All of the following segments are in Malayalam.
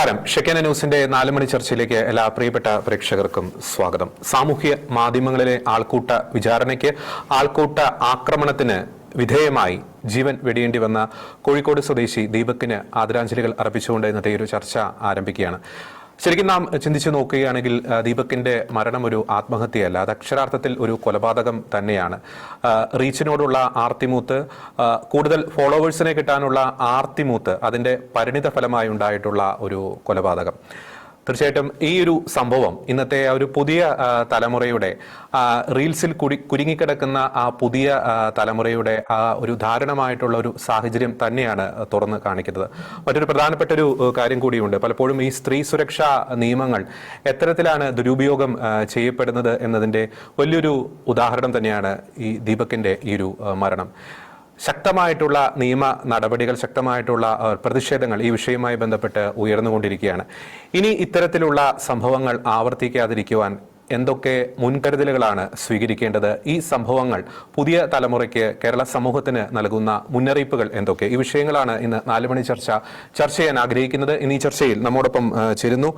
നമസ്കാരം. ഷെക്കന ന്യൂസിന്റെ നാല് മണി ചർച്ചയിലേക്ക് എല്ലാ പ്രിയപ്പെട്ട പ്രേക്ഷകർക്കും സ്വാഗതം. സാമൂഹ്യ മാധ്യമങ്ങളിലെ ആൾക്കൂട്ട വിചാരണയ്ക്ക് ആൾക്കൂട്ട ആക്രമണത്തിന് വിധേയമായി ജീവൻ വെടിയേണ്ടി വന്ന കോഴിക്കോട് സ്വദേശി ദീപക്കിന് ആദരാഞ്ജലികൾ അർപ്പിച്ചുകൊണ്ട് ഇന്നത്തെ ഒരു ചർച്ച ആരംഭിക്കുകയാണ്. ശരിക്കും നാം ചിന്തിച്ചു നോക്കുകയാണെങ്കിൽ ദീപക്കിന്റെ മരണം ഒരു ആത്മഹത്യയല്ല. അത് അക്ഷരാർത്ഥത്തിൽ ഒരു കൊലപാതകം തന്നെയാണ്. റീച്ചിനോടുള്ള ആർത്തിമൂത്ത് കൂടുതൽ ഫോളോവേഴ്സിനെ കിട്ടാനുള്ള ആർത്തിമൂത്ത് അതിന്റെ പരിണിത ഫലമായി ഉണ്ടായിട്ടുള്ള ഒരു കൊലപാതകം. തീർച്ചയായിട്ടും ഈ ഒരു സംഭവം ഇന്നത്തെ ആ ഒരു പുതിയ തലമുറയുടെ റീൽസിൽ കുടി കുരുങ്ങിക്കിടക്കുന്ന ആ പുതിയ തലമുറയുടെ ആ ഒരു ധാരണമായിട്ടുള്ള ഒരു സാഹചര്യം തന്നെയാണ് തുറന്ന് കാണിക്കുന്നത്. മറ്റൊരു പ്രധാനപ്പെട്ട ഒരു കാര്യം കൂടിയുണ്ട്. പലപ്പോഴും ഈ സ്ത്രീ സുരക്ഷാ നിയമങ്ങൾ എത്തരത്തിലാണ് ദുരുപയോഗം ചെയ്യപ്പെടുന്നത് എന്നതിന്റെ വലിയൊരു ഉദാഹരണം തന്നെയാണ് ഈ ദീപകിന്റെ ഈ ഒരു മരണം. ശക്തമായിട്ടുള്ള നിയമ നടപടികൾ ശക്തമായിട്ടുള്ള പ്രതിഷേധങ്ങൾ ഈ വിഷയവുമായി ബന്ധപ്പെട്ട് ഉയർന്നുകൊണ്ടിരിക്കുകയാണ്. ഇനി ഇത്തരത്തിലുള്ള സംഭവങ്ങൾ ആവർത്തിക്കാതിരിക്കുവാൻ എന്തൊക്കെ മുൻകരുതലുകളാണ് സ്വീകരിക്കേണ്ടത്? ഈ സംഭവങ്ങൾ പുതിയ തലമുറയ്ക്ക് കേരള സമൂഹത്തിന് നൽകുന്ന മുന്നറിയിപ്പുകൾ എന്തൊക്കെ? ഈ വിഷയങ്ങളാണ് ഇന്ന് നാലുമണി ചർച്ച ചർച്ച ചെയ്യാൻ ആഗ്രഹിക്കുന്നത്. ഇന്ന് ഈ ചർച്ചയിൽ നമ്മോടൊപ്പം ചേരുന്നു.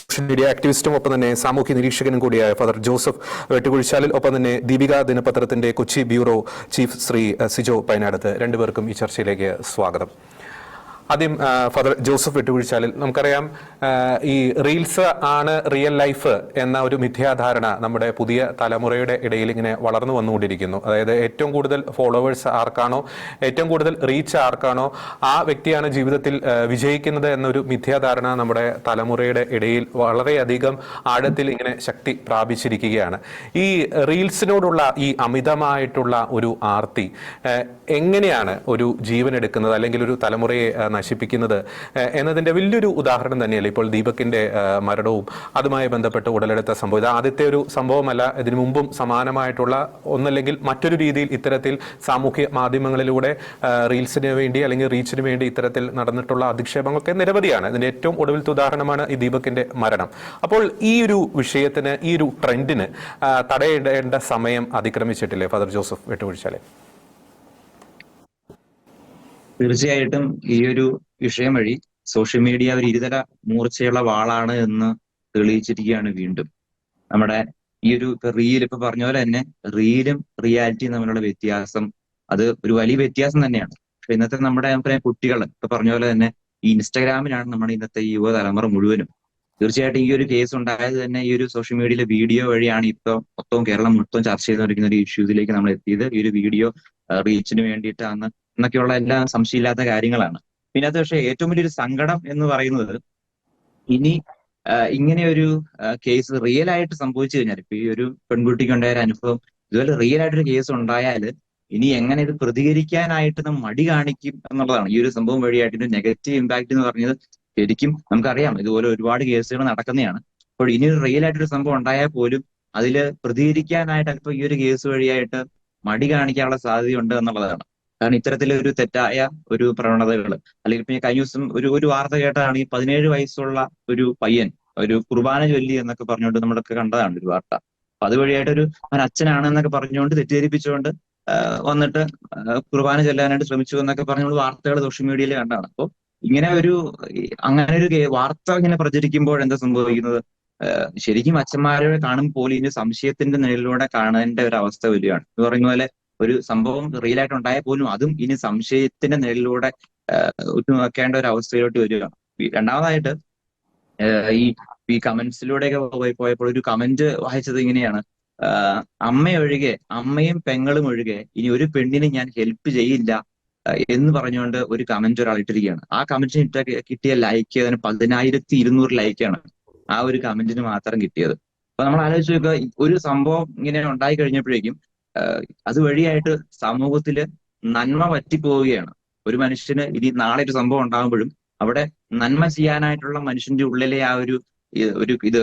സോഷ്യൽ മീഡിയ ആക്ടിവിസ്റ്റും ഒപ്പം തന്നെ സാമൂഹ്യ നിരീക്ഷകനും കൂടിയായ ഫാദർ ജോസഫ് വെട്ടുകുഴിച്ചാലിൽ ഒപ്പം തന്നെ ദീപിക ദിനപത്രത്തിന്റെ കൊച്ചി ബ്യൂറോ ചീഫ് ശ്രീ സിജോ പൈനാടത്ത്. രണ്ടുപേർക്കും ഈ ചർച്ചയിലേക്ക് സ്വാഗതം. ആദ്യം ഫാദർ ജോസഫ് വിട്ടുവീഴ്ചാലിൽ നമുക്കറിയാം ഈ റീൽസ് ആണ് റിയൽ ലൈഫ് എന്ന ഒരു മിഥ്യാധാരണ നമ്മുടെ പുതിയ തലമുറയുടെ ഇടയിൽ ഇങ്ങനെ വളർന്നു വന്നുകൊണ്ടിരിക്കുന്നു. അതായത് ഏറ്റവും കൂടുതൽ ഫോളോവേഴ്സ് ആർക്കാണോ ഏറ്റവും കൂടുതൽ റീച്ച് ആർക്കാണോ ആ വ്യക്തിയാണ് ജീവിതത്തിൽ വിജയിക്കുന്നത് എന്നൊരു മിഥ്യാധാരണ നമ്മുടെ തലമുറയുടെ ഇടയിൽ വളരെയധികം ആഴത്തിൽ ഇങ്ങനെ ശക്തി പ്രാപിച്ചിരിക്കുകയാണ്. ഈ റീൽസിനോടുള്ള ഈ അമിതമായിട്ടുള്ള ഒരു ആർത്തി എങ്ങനെയാണ് ഒരു ജീവൻ എടുക്കുന്നത് അല്ലെങ്കിൽ ഒരു തലമുറയെ നശിപ്പിക്കുന്നത് എന്നതിന്റെ വലിയൊരു ഉദാഹരണം തന്നെയല്ലേ ഇപ്പോൾ ദീപക്കിന്റെ മരണവും അതുമായി ബന്ധപ്പെട്ട് ഉടലെടുത്ത സംഭവം. ഇത് ആദ്യത്തെ ഒരു സംഭവമല്ല. ഇതിനു മുമ്പും സമാനമായിട്ടുള്ള ഒന്നല്ലെങ്കിൽ മറ്റൊരു രീതിയിൽ ഇത്തരത്തിൽ സാമൂഹ്യ മാധ്യമങ്ങളിലൂടെ റീൽസിന് വേണ്ടി അല്ലെങ്കിൽ റീച്ചിന് വേണ്ടി ഇത്തരത്തിൽ നടന്നിട്ടുള്ള അധിക്ഷേപങ്ങളൊക്കെ നിരവധിയാണ്. ഇതിന്റെ ഏറ്റവും ഒടുവിലത്തെ ഉദാഹരണമാണ് ഈ ദീപക്കിന്റെ മരണം. അപ്പോൾ ഈ ഒരു വിഷയത്തിന് ഈ ഒരു ട്രെൻഡിന് തടയിടേണ്ട സമയം അതിക്രമിച്ചിട്ടില്ലേ ഫാദർ ജോസഫ് വെട്ടുപിടിച്ചാലേ തീർച്ചയായിട്ടും ഈ ഒരു വിഷയം വഴി സോഷ്യൽ മീഡിയ ഒരു ഇരുതല മൂർച്ചയുള്ള വാളാണ് എന്ന് തെളിയിച്ചിരിക്കുകയാണ് വീണ്ടും. നമ്മുടെ ഈ ഒരു റീൽ ഇപ്പൊ പറഞ്ഞ പോലെ തന്നെ റീലും റിയാലിറ്റിയും തമ്മിലുള്ള വ്യത്യാസം അത് ഒരു വലിയ വ്യത്യാസം തന്നെയാണ്. പക്ഷെ ഇന്നത്തെ നമ്മുടെ കുട്ടികൾ ഇപ്പൊ പറഞ്ഞ പോലെ തന്നെ ഈ ഇൻസ്റ്റാഗ്രാമിലാണ് നമ്മുടെ ഇന്നത്തെ യുവതലമുറ മുഴുവനും. തീർച്ചയായിട്ടും ഈ ഒരു കേസ് ഉണ്ടായത് തന്നെ ഈ ഒരു സോഷ്യൽ മീഡിയയിലെ വീഡിയോ വഴിയാണ് ഇപ്പൊ മൊത്തവും കേരളം മൊത്തം ചർച്ച ചെയ്തുകൊണ്ടിരിക്കുന്ന ഒരു ഇഷ്യൂസിലേക്ക് നമ്മൾ എത്തിയത്. ഈ ഒരു വീഡിയോ റീച്ചിന് വേണ്ടിയിട്ടാണ്. എന്നൊക്കെയുള്ള എല്ലാം സംശയമില്ലാത്ത കാര്യങ്ങളാണ്. പിന്നെ അത് പക്ഷേ ഏറ്റവും വലിയൊരു സങ്കടം എന്ന് പറയുന്നത് ഇനി ഇങ്ങനെ ഒരു കേസ് റിയൽ ആയിട്ട് സംഭവിച്ചു കഴിഞ്ഞാൽ ഇപ്പൊ ഈ ഒരു പെൺകുട്ടിക്ക് ഉണ്ടായ ഒരു അനുഭവം ഇതുപോലെ റിയൽ ആയിട്ടൊരു കേസ് ഉണ്ടായാൽ ഇനി എങ്ങനെ ഇത് പ്രതികരിക്കാനായിട്ട് നാം മടി കാണിക്കും എന്നുള്ളതാണ്. ഈ ഒരു സംഭവം വഴിയായിട്ട് നെഗറ്റീവ് ഇമ്പാക്ട് എന്ന് പറഞ്ഞത് ശരിക്കും നമുക്കറിയാം. ഇതുപോലെ ഒരുപാട് കേസുകൾ നടക്കുന്നതാണ്. അപ്പോൾ ഇനി ഒരു റിയൽ ആയിട്ടൊരു സംഭവം ഉണ്ടായാൽ പോലും അതിൽ പ്രതികരിക്കാനായിട്ട് അല്പം ഈ ഒരു കേസ് വഴിയായിട്ട് മടി കാണിക്കാനുള്ള സാധ്യതയുണ്ട് എന്നുള്ളതാണ്. കാരണം ഇത്തരത്തിലൊരു തെറ്റായ ഒരു പ്രവണതകൾ അല്ലെങ്കിൽ പിന്നെ കഴിഞ്ഞ ദിവസം ഒരു ഒരു വാർത്ത കേട്ടതാണ് ഈ പതിനേഴ് വയസ്സുള്ള ഒരു പയ്യൻ ഒരു കുർബാന ചൊല്ലി എന്നൊക്കെ പറഞ്ഞുകൊണ്ട് നമ്മളൊക്കെ കണ്ടതാണ് ഒരു വാർത്ത. അപ്പൊ അതുവഴിയായിട്ട് ഒരു അവൻ അച്ഛനാണ് എന്നൊക്കെ പറഞ്ഞുകൊണ്ട് തെറ്റിദ്ധരിപ്പിച്ചുകൊണ്ട് വന്നിട്ട് കുർബാന ചൊല്ലാനായിട്ട് ശ്രമിച്ചു എന്നൊക്കെ പറഞ്ഞുകൊണ്ട് വാർത്തകൾ സോഷ്യൽ മീഡിയയിൽ കണ്ടാണ്. അപ്പോൾ ഇങ്ങനെ ഒരു അങ്ങനെ ഒരു വാർത്ത ഇങ്ങനെ പ്രചരിക്കുമ്പോൾ എന്താ സംഭവിക്കുന്നത്? ശരിക്കും അച്ഛന്മാരെ പോലും ഇതിന്റെ സംശയത്തിന്റെ നിഴലിലൂടെ കാണേണ്ട ഒരു അവസ്ഥ വരികയാണ്. എന്ന് പറയുന്ന പോലെ ഒരു സംഭവം റിയൽ ആയിട്ട് ഉണ്ടായാൽ പോലും അതും ഇനി സംശയത്തിന്റെ നിഴലിലൂടെ ഉറ്റുനോക്കേണ്ട ഒരു അവസ്ഥയിലോട്ട് വരികയാണ് രണ്ടാമതായിട്ട് ഈ ഈ കമന്റ്സിലൂടെയൊക്കെ പോയി പോയപ്പോൾ ഒരു കമന്റ് വായിച്ചത് ഇങ്ങനെയാണ്. അമ്മയൊഴികെ അമ്മയും പെങ്ങളും ഒഴികെ ഇനി ഒരു പെണ്ണിനെ ഞാൻ ഹെൽപ്പ് ചെയ്യില്ല എന്ന് പറഞ്ഞുകൊണ്ട് ഒരു കമന്റ് ഒരാൾ ഇട്ടിരിക്കുകയാണ്. ആ കമന്റിന് ഇട്ട കിട്ടിയ ലൈക്ക് അതിന് പതിനായിരത്തി ഇരുന്നൂറ് ലൈക്കാണ് ആ ഒരു കമന്റിന് മാത്രം കിട്ടിയത്. അപ്പൊ നമ്മൾ ആലോചിച്ച് നോക്കുക ഒരു സംഭവം ഇങ്ങനെ ഉണ്ടായി കഴിഞ്ഞപ്പോഴേക്കും ആഹ് അത് വഴിയായിട്ട് സമൂഹത്തിൽ നന്മ പറ്റിപ്പോവുകയാണ്. ഒരു മനുഷ്യന് ഇനി നാളെ ഒരു സംഭവം ഉണ്ടാകുമ്പോഴും അവിടെ നന്മ ചെയ്യാനായിട്ടുള്ള മനുഷ്യന്റെ ഉള്ളിലെ ആ ഒരു ഒരു ഇത്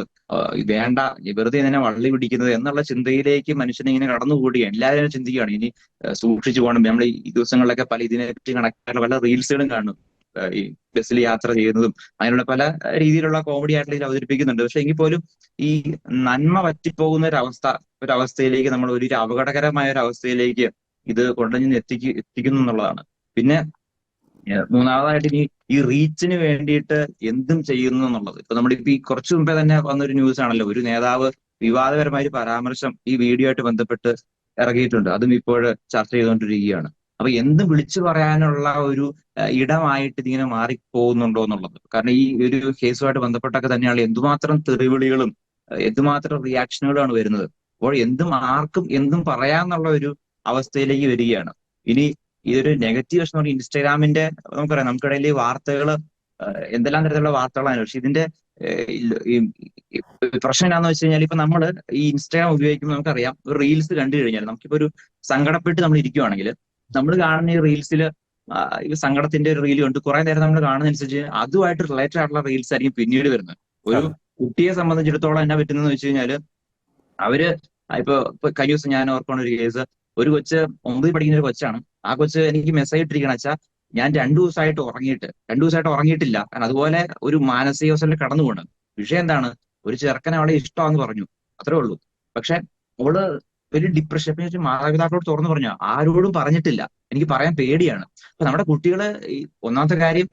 വേണ്ട വെറുതെ ഇതിനെ വള്ളി പിടിക്കുന്നത് എന്നുള്ള ചിന്തയിലേക്ക് മനുഷ്യൻ ഇങ്ങനെ കടന്നുകൂടുകയാണ്. എല്ലാവരും ചിന്തിക്കുകയാണ്. ഇനി സൂക്ഷിച്ചു പോകണം. നമ്മൾ ഈ ദിവസങ്ങളിലൊക്കെ പല ഇതിനെ പറ്റി കണക്കായിട്ടുള്ള പല റീൽസുകളും കാണും. ഈ ബസ്സിൽ യാത്ര ചെയ്യുന്നതും അങ്ങനെയുള്ള പല രീതിയിലുള്ള കോമഡി ഇതിൽ അവതരിപ്പിക്കുന്നുണ്ട്. പക്ഷെ എങ്കിൽ പോലും ഈ നന്മ പറ്റിപ്പോകുന്ന ഒരു അവസ്ഥ ഒരു അവസ്ഥയിലേക്ക് നമ്മൾ ഒരു അപകടകരമായ ഒരു അവസ്ഥയിലേക്ക് ഇത് കൊണ്ടുവന്ന് എത്തിക്ക് എത്തിക്കുന്നു എന്നുള്ളതാണ്. പിന്നെ മൂന്നാമതായിട്ട് ഇനി ഈ റീച്ചിന് വേണ്ടിയിട്ട് എന്തും ചെയ്യുന്നു എന്നുള്ളത്. ഇപ്പൊ നമ്മളിപ്പോ ഈ കുറച്ചു മുമ്പേ തന്നെ വന്നൊരു ന്യൂസ് ആണല്ലോ ഒരു നേതാവ് വിവാദപരമായ ഒരു പരാമർശം ഈ വീഡിയോ ആയിട്ട് ബന്ധപ്പെട്ട് ഇറങ്ങിയിട്ടുണ്ട്. അതും ഇപ്പോൾ ചർച്ച ചെയ്തുകൊണ്ടിരിക്കുകയാണ്. അപ്പൊ എന്ത് വിളിച്ചു പറയാനുള്ള ഒരു ഇടമായിട്ട് ഇതിങ്ങനെ മാറിപ്പോകുന്നുണ്ടോ എന്നുള്ളത്. കാരണം ഈ ഒരു കേസുമായിട്ട് ബന്ധപ്പെട്ടൊക്കെ തന്നെയാണ് എന്തുമാത്രം തെറിവിളികളും എന്തുമാത്രം റിയാക്ഷനുകളാണ് വരുന്നത്. അപ്പോൾ എന്തും ആർക്കും എന്തും പറയാന്നുള്ള ഒരു അവസ്ഥയിലേക്ക് വരികയാണ്. ഇനി ഇതൊരു നെഗറ്റീവ് വശം പറഞ്ഞാൽ ഇൻസ്റ്റാഗ്രാമിന്റെ നമുക്കറിയാം നമുക്കിടയിൽ വാർത്തകൾ എന്തെല്ലാം തരത്തിലുള്ള വാർത്തകളാണ്. പക്ഷെ ഇതിന്റെ പ്രശ്നം എന്താണെന്ന് വെച്ച് കഴിഞ്ഞാൽ ഇപ്പൊ നമ്മൾ ഈ ഇൻസ്റ്റാഗ്രാം ഉപയോഗിക്കുമ്പോൾ നമുക്കറിയാം റീൽസ് കണ്ടു കഴിഞ്ഞാൽ നമുക്കിപ്പോ ഒരു സങ്കടപ്പെട്ട് നമ്മൾ ഇരിക്കുവാണെങ്കിൽ നമ്മൾ കാണുന്ന ഈ റീൽസിൽ സങ്കടത്തിന്റെ ഒരു റീൽ ഉണ്ട് കുറെ നേരം നമ്മൾ കാണുന്നതനുസരിച്ച് അതുമായിട്ട് റിലേറ്റഡ് ആയിട്ടുള്ള റീൽസ് ആയിരിക്കും പിന്നീട് വരുന്നത്. ഒരു കുട്ടിയെ സംബന്ധിച്ചിടത്തോളം എന്നാ പറ്റുന്നതെന്ന് വെച്ച് കഴിഞ്ഞാൽ അവർ ഇപ്പൊ കഴിഞ്ഞ ദിവസം ഞാൻ ഓർക്കുന്ന ഒരു കേസ് ഒരു കൊച്ച് ഒമ്പതിൽ പഠിക്കുന്ന ഒരു കൊച്ചാണ്. ആ കൊച്ച് എനിക്ക് മെസ്സേജ് ഇട്ടിരിക്കണ വെച്ചാൽ ഞാൻ രണ്ടു ദിവസമായിട്ട് ഉറങ്ങിയിട്ട് രണ്ടു ദിവസമായിട്ട് ഉറങ്ങിയിട്ടില്ല. കാരണം അതുപോലെ ഒരു മാനസികാവസ്ഥയിൽ കടന്നു പോകണം വിഷയം എന്താണ്? ഒരു ചെറുക്കൻ അവളെ ഇഷ്ടമാന്ന് പറഞ്ഞു. അത്രേ ഉള്ളൂ. പക്ഷെ അവൾ ഒരു ഡിപ്രഷൻ ഞാൻ മാതാപിതാക്കളോട് തുറന്നു പറഞ്ഞു? ആരോടും പറഞ്ഞിട്ടില്ല. എനിക്ക് പറയാൻ പേടിയാണ്. അപ്പൊ നമ്മുടെ കുട്ടികൾ ഒന്നാമത്തെ കാര്യം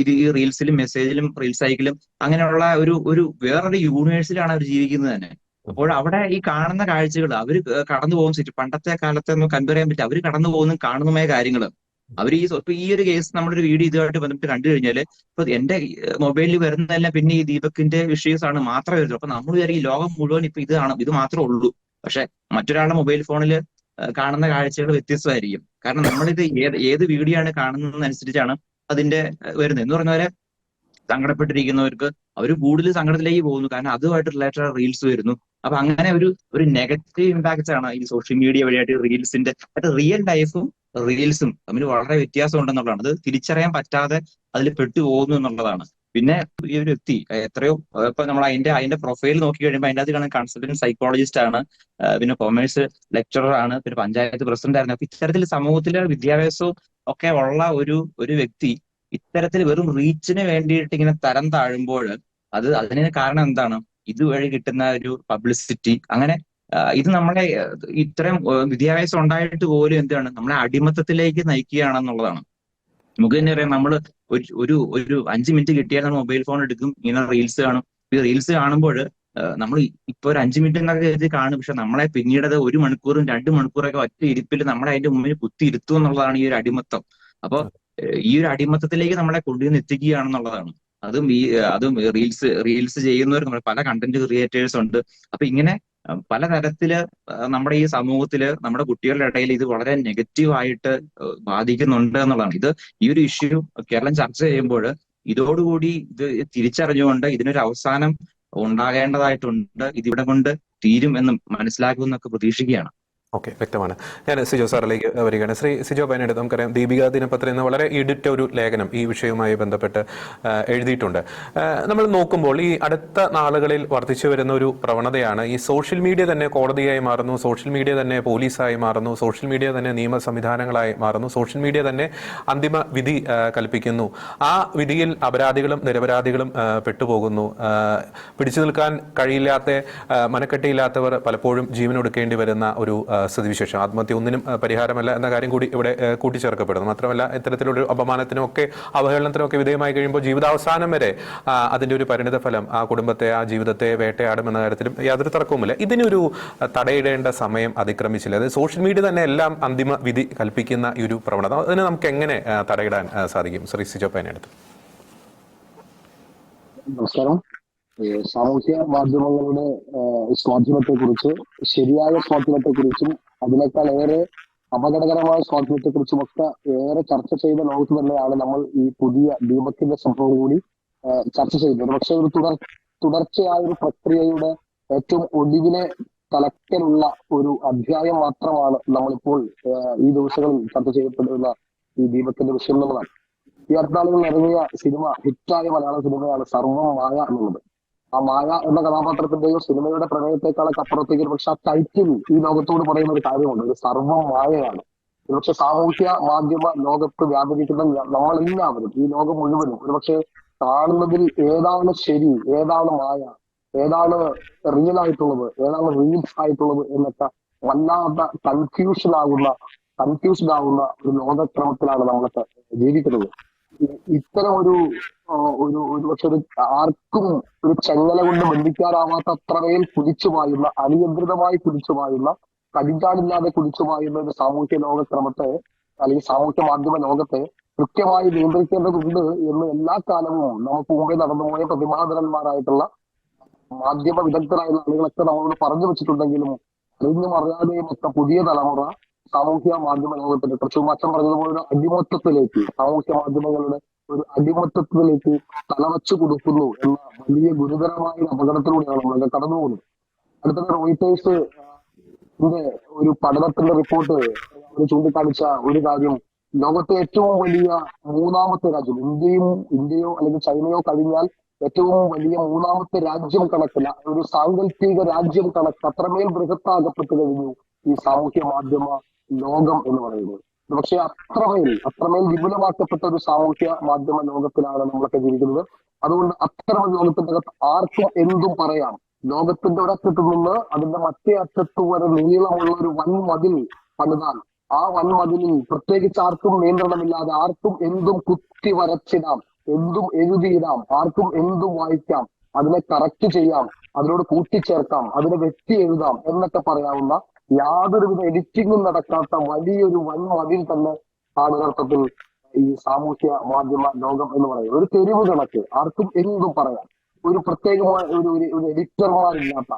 ഇത് ഈ റീൽസിലും മെസ്സേജിലും റീൽസ് അയക്കലും അങ്ങനെയുള്ള ഒരു ഒരു വേറൊരു യൂണിവേഴ്സിലാണ് അവർ ജീവിക്കുന്നത് തന്നെ. അപ്പോൾ അവിടെ ഈ കാണുന്ന കാഴ്ചകൾ അവർ കടന്നു പോകുന്ന സിറ്റി പണ്ടത്തെ കാലത്തെ നമുക്ക് കമ്പയർ ചെയ്യാൻ പറ്റും അവർ കടന്നു പോകുന്ന കാണുന്നതുമായ കാര്യങ്ങൾ അവർ ഈ ഇപ്പൊ ഈ ഒരു കേസ് നമ്മളൊരു വീഡിയോ ഇതുമായിട്ട് ബന്ധപ്പെട്ട് കണ്ടു കഴിഞ്ഞാൽ ഇപ്പൊ എന്റെ മൊബൈലിൽ വരുന്നതെല്ലാം പിന്നെ ഈ ദീപക്കിന്റെ വിഷയസ് ആണ് മാത്രമേ വരുള്ളൂ അപ്പൊ നമ്മൾ വിചാരിക്കും ലോകം മുഴുവൻ ഇപ്പൊ ഇതാണ് ഇത് മാത്രമേ ഉള്ളൂ. പക്ഷെ മറ്റൊരാളുടെ മൊബൈൽ ഫോണിൽ കാണുന്ന കാഴ്ചകൾ വ്യത്യസ്തമായിരിക്കും. കാരണം നമ്മളിത് ഏത് ഏത് വീഡിയോ ആണ് കാണുന്നതിനനുസരിച്ചാണ് അതിന്റെ വരുന്നത്. എന്ന് പറഞ്ഞ പോലെ സങ്കടപ്പെട്ടിരിക്കുന്നവർക്ക് അവർ കൂടുതൽ സങ്കടത്തിലേക്ക് പോകുന്നു. കാരണം അതുമായിട്ട് റിലേറ്റഡ് റീൽസ് വരുന്നു. അപ്പൊ അങ്ങനെ ഒരു ഒരു നെഗറ്റീവ് ഇമ്പാക്ട്സ് ആണ് ഈ സോഷ്യൽ മീഡിയ വഴിയായിട്ട് റീൽസിന്റെ റിയൽ ലൈഫും റീൽസും തമ്മിൽ വളരെ വ്യത്യാസം ഉണ്ടെന്നുള്ളതാണ്. അത് തിരിച്ചറിയാൻ പറ്റാതെ അതിൽ പെട്ടുപോകുന്നു എന്നുള്ളതാണ്. പിന്നെ ഈ ഒരു വ്യക്തി എത്രയോ ഇപ്പൊ നമ്മൾ അതിന്റെ അതിന്റെ പ്രൊഫൈൽ നോക്കി കഴിയുമ്പോൾ അതിന്റെ അകത്ത് കാണാൻ കൺസൾട്ടന്റ് സൈക്കോളജിസ്റ്റ് ആണ് പിന്നെ കൊമേഴ്സ് ലെക്ചറർ ആണ് പിന്നെ പഞ്ചായത്ത് പ്രസിഡന്റ് ആയിരുന്നു. അപ്പൊ ഇത്തരത്തിൽ സമൂഹത്തിലെ വിദ്യാഭ്യാസവും ഒക്കെ ഉള്ള ഒരു ഒരു വ്യക്തി ഇത്തരത്തിൽ വെറും റീച്ചിന് വേണ്ടിയിട്ട് ഇങ്ങനെ തരം താഴുമ്പോൾ അത് അതിന് കാരണം എന്താണ്? ഇതുവഴി കിട്ടുന്ന ഒരു പബ്ലിസിറ്റി അങ്ങനെ ഇത് നമ്മളെ ഇത്രയും വിദ്യാഭ്യാസം ഉണ്ടായിട്ട് പോലും എന്താണ്? നമ്മളെ അടിമത്തത്തിലേക്ക് നയിക്കുകയാണെന്നുള്ളതാണ്. നമുക്ക് തന്നെ അറിയാം നമ്മൾ ഒരു ഒരു അഞ്ച് മിനിറ്റ് കിട്ടിയാൽ നമ്മൾ മൊബൈൽ ഫോൺ എടുക്കും ഇങ്ങനെ റീൽസ് കാണും. ഈ റീൽസ് കാണുമ്പോൾ നമ്മൾ ഇപ്പൊ ഒരു അഞ്ച് മിനിറ്റ് എന്നൊക്കെ കരുതി കാണും. പക്ഷെ നമ്മളെ പിന്നീട് അത് ഒരു മണിക്കൂറും രണ്ട് മണിക്കൂറൊക്കെ ഒറ്റ ഇരിപ്പിൽ നമ്മളെ അതിന്റെ മുമ്പിൽ കുത്തി ഇരുത്തും എന്നുള്ളതാണ് ഈ ഒരു അടിമത്തം. അപ്പൊ ഈ ഒരു അടിമത്തത്തിലേക്ക് നമ്മളെ കൊണ്ടുവന്ന് എത്തിക്കുകയാണെന്നുള്ളതാണ്. അതും ഈ അതും റീൽസ് റീൽസ് ചെയ്യുന്നവർ നമ്മുടെ പല കണ്ടന്റ് ക്രിയേറ്റേഴ്സ് ഉണ്ട്. അപ്പൊ ഇങ്ങനെ പലതരത്തിൽ നമ്മുടെ ഈ സമൂഹത്തിൽ നമ്മുടെ കുട്ടികളുടെ ഇടയിൽ ഇത് വളരെ നെഗറ്റീവായിട്ട് ബാധിക്കുന്നുണ്ട് എന്നുള്ളതാണ്. ഇത് ഈ ഒരു ഇഷ്യൂ കേരളം ചർച്ച ചെയ്യുമ്പോൾ ഇതോടുകൂടി ഇത് തിരിച്ചറിഞ്ഞുകൊണ്ട് ഇതിനൊരു അവസാനം ഉണ്ടാകേണ്ടതായിട്ടുണ്ട് ഇതിവിടെ കൊണ്ട് തീരും എന്ന് മനസ്സിലാക്കുമെന്നൊക്കെ പ്രതീക്ഷിക്കുകയാണ്. ഓക്കെ വ്യക്തമാണ്. ഞാൻ സിജോ സാറിലേക്ക് വരികയാണ്. ശ്രീ സിജോ പൈനയുടെ നമുക്കറിയാം ദീപിക ദിനപത്ര എന്ന വളരെ ഇടിറ്റ ഒരു ലേഖനം ഈ വിഷയവുമായി ബന്ധപ്പെട്ട് എഴുതിയിട്ടുണ്ട്. നമ്മൾ നോക്കുമ്പോൾ ഈ അടുത്ത നാളുകളിൽ വർദ്ധിച്ചു വരുന്ന ഒരു പ്രവണതയാണ് ഈ സോഷ്യൽ മീഡിയ തന്നെ കോടതിയായി മാറുന്നു സോഷ്യൽ മീഡിയ തന്നെ പോലീസായി മാറുന്നു സോഷ്യൽ മീഡിയ തന്നെ നിയമ സംവിധാനങ്ങളായി മാറുന്നു സോഷ്യൽ മീഡിയ തന്നെ അന്തിമ വിധി കൽപ്പിക്കുന്നു. ആ വിധിയിൽ അപരാധികളും നിരപരാധികളും പെട്ടുപോകുന്നു. പിടിച്ചു നിൽക്കാൻ കഴിയില്ലാത്ത മനക്കെട്ടിയില്ലാത്തവർ പലപ്പോഴും ജീവനൊടുക്കേണ്ടി വരുന്ന ഒരു സ്ഥിതിവിശേഷം. ആത്മഹത്യ ഒന്നിനും പരിഹാരമല്ല എന്ന കാര്യം കൂടി ഇവിടെ കൂട്ടിച്ചേർക്കപ്പെടുന്നു. മാത്രമല്ല ഇത്തരത്തിലൊരു അപമാനത്തിനും ഒക്കെ അവഹേളനത്തിനും ഒക്കെ വിധേയമായി കഴിയുമ്പോൾ ജീവിതാവസാനം വരെ അതിന്റെ ഒരു പരിണിത ഫലം ആ കുടുംബത്തെ ആ ജീവിതത്തെ വേട്ടയാടും എന്ന കാര്യത്തിലും യാതൊരു തർക്കവുമില്ല. ഇതിനൊരു തടയിടേണ്ട സമയം അതിക്രമിച്ചില്ല. അതായത് സോഷ്യൽ മീഡിയ തന്നെ എല്ലാം അന്തിമ വിധി കൽപ്പിക്കുന്ന ഈ ഒരു പ്രവണത. അതിനെ നമുക്ക് എങ്ങനെ തടയിടാൻ സാധിക്കും? ശ്രീ സിജോപ്പനടുത്ത് നമസ്കാരം. സാമൂഹ്യ മാധ്യമങ്ങളുടെ സ്വാധീനത്തെ കുറിച്ച് ശരിയായ സ്വാധീനത്തെ കുറിച്ചും അതിനേക്കാൾ ഏറെ അപകടകരമായ സ്വാധീനത്തെ കുറിച്ചും ഒക്കെ ഏറെ ചർച്ച ചെയ്ത ലോകത്ത് തന്നെയാണ് നമ്മൾ ഈ പുതിയ ദീപത്തിന്റെ സംഭവം കൂടി ചർച്ച ചെയ്യുന്നത്. പക്ഷെ ഒരു തുടർ തുടർച്ചയായ ഒരു പ്രക്രിയയുടെ ഏറ്റവും ഒടുവിലെ തലക്കലുള്ള ഒരു അധ്യായം മാത്രമാണ് നമ്മളിപ്പോൾ ഈ ദിവസങ്ങളിൽ ചർച്ച ചെയ്യപ്പെടുന്ന ഈ ദീപത്തിന്റെ വിഷയം എന്നുള്ളതാണ്. ഈ അടുത്താളുകൾ ഇറങ്ങിയ സിനിമ ഹിറ്റായ മലയാള സിനിമയാണ് സർവം മായ എന്നുള്ളത്. ആ മായ എന്ന കഥാപാത്രത്തിന്റെയും സിനിമയുടെ പ്രണയത്തെക്കാളൊക്കെ അപ്പുറത്തേക്ക് പക്ഷെ ആ ടൈറ്റിൽ ഈ ലോകത്തോട് പറയുന്ന ഒരു കാര്യമുണ്ട്. ഒരു സർവം മായയാണ്. ഒരുപക്ഷെ സാമൂഹ്യ മാധ്യമ ലോകത്ത് വ്യാപരിക്കുന്ന നമ്മളെല്ലാവരും ഈ ലോകം മുഴുവനും ഒരുപക്ഷെ കാണുന്നതിൽ ഏതാണ് ശരി ഏതാണ് മായ ഏതാണ് റിയൽ ആയിട്ടുള്ളത് ഏതാണ് റീൽസ് ആയിട്ടുള്ളത് എന്നൊക്കെ വല്ലാത്ത കൺഫ്യൂഷൻ ആകുന്ന കൺഫ്യൂസ്ഡ് ആകുന്ന ഒരു ലോകക്രമത്തിലാണ് നമ്മളൊക്കെ ജീവിക്കുന്നത്. ഇത്തരം ഒരു ഒരു ഒരു പക്ഷെ ഒരു ആർക്കും ഒരു ചെങ്ങല കൊണ്ട് ബന്ധിക്കാനാവാത്ത അത്രമേൽ കുതിച്ചു പായുന്ന അനിയന്ത്രിതമായി കുതിച്ചു പായുന്ന കടിഞ്ഞാണില്ലാതെ കുതിച്ചു പായുന്ന ഒരു സാമൂഹ്യ ലോകക്രമത്തെ അല്ലെങ്കിൽ സാമൂഹ്യ മാധ്യമ ലോകത്തെ കൃത്യമായി നിയന്ത്രിക്കേണ്ടതുണ്ട് എന്ന് എല്ലാ കാലവും നമുക്ക് മുമ്പേ നടന്നുപോയ പ്രതിഭാധനന്മാരായിട്ടുള്ള മാധ്യമ വിദഗ്ധരായുള്ള ആളുകളൊക്കെ നമ്മളോട് പറഞ്ഞു വെച്ചിട്ടുണ്ടെങ്കിലും അറിഞ്ഞും അറിയാതെയും ഒക്കെ പുതിയ തലമുറ സാമൂഹ്യ മാധ്യമ ലോകത്തിന്റെ കുറച്ച് മാറ്റം പറഞ്ഞതുപോലെ അടിമത്തത്തിലേക്ക് സാമൂഹ്യ മാധ്യമങ്ങളുടെ ഒരു അടിമത്തത്തിലേക്ക് തലവച്ചു കൊടുക്കുന്നു എന്ന വലിയ ഗുരുതരമായ അപകടത്തിലൂടെയാണ് നമ്മളൊക്കെ കടന്നു പോകുന്നത്. അടുത്തത് റോയിട്ടേഴ്സ് ഒരു പഠനത്തിന്റെ റിപ്പോർട്ട് ചൂണ്ടിക്കാണിച്ച ഒരു കാര്യം. ലോകത്തെ ഏറ്റവും വലിയ മൂന്നാമത്തെ രാജ്യം ഇന്ത്യയും ഇന്ത്യയോ അല്ലെങ്കിൽ ചൈനയോ കഴിഞ്ഞാൽ ഏറ്റവും വലിയ മൂന്നാമത്തെ രാജ്യം കണക്കില്ല ഒരു സാങ്കല്പിക രാജ്യം കണക്ക് അത്രമേൽ ബൃഹത്താകപ്പെട്ട് കഴിഞ്ഞു ഈ സാമൂഹ്യ മാധ്യമ ലോകം എന്ന് പറയുന്നത്. പക്ഷെ അത്രമേൽ അത്രമേൽ വിപുലമാക്കപ്പെട്ട ഒരു സാമൂഹ്യ മാധ്യമ ലോകത്തിലാണ് നമ്മളൊക്കെ ജീവിക്കുന്നത്. അതുകൊണ്ട് അത്തരം അകത്ത് ആർക്കും എന്തും പറയാം. ലോകത്തിന്റെ ഒരറ്റത്ത് നിന്ന് അതിന്റെ മറ്റേ അറ്റത്ത് വരെ നീളമുള്ള ഒരു വൻ മതിൽ പണിതാൽ ആ വൻ മതിലിൽ പ്രത്യേകിച്ച് ആർക്കും നിയന്ത്രണമില്ലാതെ ആർക്കും എന്തും കുത്തി വരച്ചിടാം എന്തും എഴുതിയിടാം ആർക്കും എന്തും വായിക്കാം അതിനെ കറക്റ്റ് ചെയ്യാം അതിനോട് കൂട്ടിച്ചേർക്കാം അതിനെ വെട്ടി എഴുതാം എന്നൊക്കെ പറയാവുന്ന യാതൊരുവിധ എഡിറ്റിംഗും നടക്കാത്ത വലിയൊരു വൻ മതിൽ തന്നെ ആണ് യഥാർത്ഥത്തിൽ ഈ സാമൂഹ്യ മാധ്യമ ലോകം എന്ന് പറയുന്നത്. ഒരു തെരുവ് കണക്ക് ആർക്കും എന്തും പറയാം. ഒരു പ്രത്യേകമായ ഒരു ഒരു എഡിറ്റർമാരില്ലാത്ത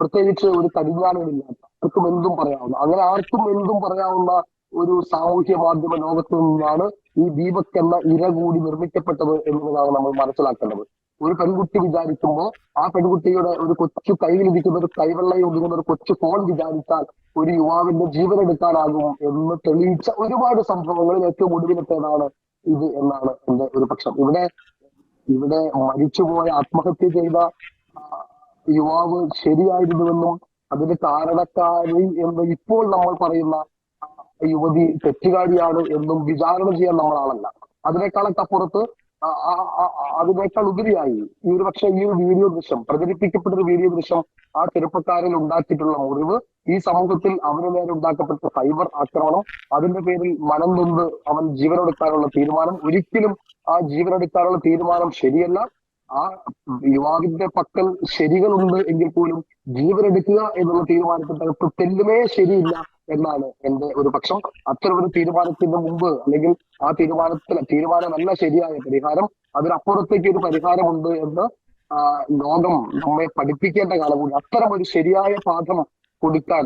പ്രത്യേകിച്ച് ഒരു കടിഞ്ഞാണുകളില്ലാത്ത ആർക്കും എന്തും പറയാവുന്ന അങ്ങനെ ആർക്കും എന്തും പറയാവുന്ന ഒരു സാമൂഹ്യ മാധ്യമ ലോകത്ത് നിന്നാണ് ഈ ദീപക് എന്ന ഇര കൂടി നിർമ്മിക്കപ്പെട്ടത് എന്നുള്ളതാണ് നമ്മൾ മനസ്സിലാക്കേണ്ടത്. ഒരു പെൺകുട്ടി വിചാരിക്കുമ്പോൾ ആ പെൺകുട്ടിയുടെ ഒരു കൊച്ചു കയ്യിലിരിക്കുന്ന ഒരു കൈവെള്ളയിൽ ഒതുങ്ങുന്ന ഒരു കൊച്ചു ഫോൺ വിചാരിച്ചാൽ ഒരു യുവാവിന്റെ ജീവൻ എടുക്കാനാകും എന്ന് തെളിയിച്ച ഒരുപാട് സംഭവങ്ങളിൽ ഏറ്റവും ഒടുവിലത്തേതാണ് ഇത് എന്നാണ് എന്റെ ഒരു പക്ഷം. ഇവിടെ ഇവിടെ മരിച്ചുപോയ ആത്മഹത്യ ചെയ്ത യുവാവ് ശരിയായിരുന്നുവെന്നും അതിന് കാരണക്കാരി എന്ന് ഇപ്പോൾ നമ്മൾ പറയുന്ന യുവതി തെറ്റുകാരിയാണ് എന്നും വിചാരണ ചെയ്യാൻ നമ്മൾ ആളല്ല അതിനേക്കാളൊക്കെ അപ്പുറത്ത് അതിനേക്കാൾ ഉപരിയായി ഈ ഒരു പക്ഷേ ഈ ഒരു വീഡിയോ ദൃശ്യം പ്രചരിപ്പിക്കപ്പെട്ട ഒരു വീഡിയോ ദൃശ്യം ആ ചെറുപ്പക്കാരിൽ ഉണ്ടാക്കിയിട്ടുള്ള മുറിവ് ഈ സമൂഹത്തിൽ അവന് നേരെ ഉണ്ടാക്കപ്പെട്ട സൈബർ ആക്രമണം അതിന്റെ പേരിൽ മനം നൊന്ത് അവൻ ജീവനെടുക്കാനുള്ള തീരുമാനം. ഒരിക്കലും ആ ജീവനെടുക്കാനുള്ള തീരുമാനം ശരിയല്ല. ആ യുവാവിന്റെ പക്കൽ ശരികളുണ്ട് എങ്കിൽ പോലും ജീവനെടുക്കുക എന്നുള്ള തീരുമാനത്തിൽ തകർത്ത് തെല്ലുമേ ശരിയില്ല എന്നാണ് എന്റെ ഒരു പക്ഷം. അത്തരം ഒരു തീരുമാനത്തിന്റെ മുമ്പ് അല്ലെങ്കിൽ ആ തീരുമാനത്തിൽ തീരുമാനമല്ല ശരിയായ പരിഹാരം. അതിനപ്പുറത്തേക്ക് ഒരു പരിഹാരമുണ്ട് എന്ന് ലോകം നമ്മെ പഠിപ്പിക്കേണ്ട കാലം കൂടി അത്തരം ഒരു ശരിയായ പാഠം കൊടുക്കാൻ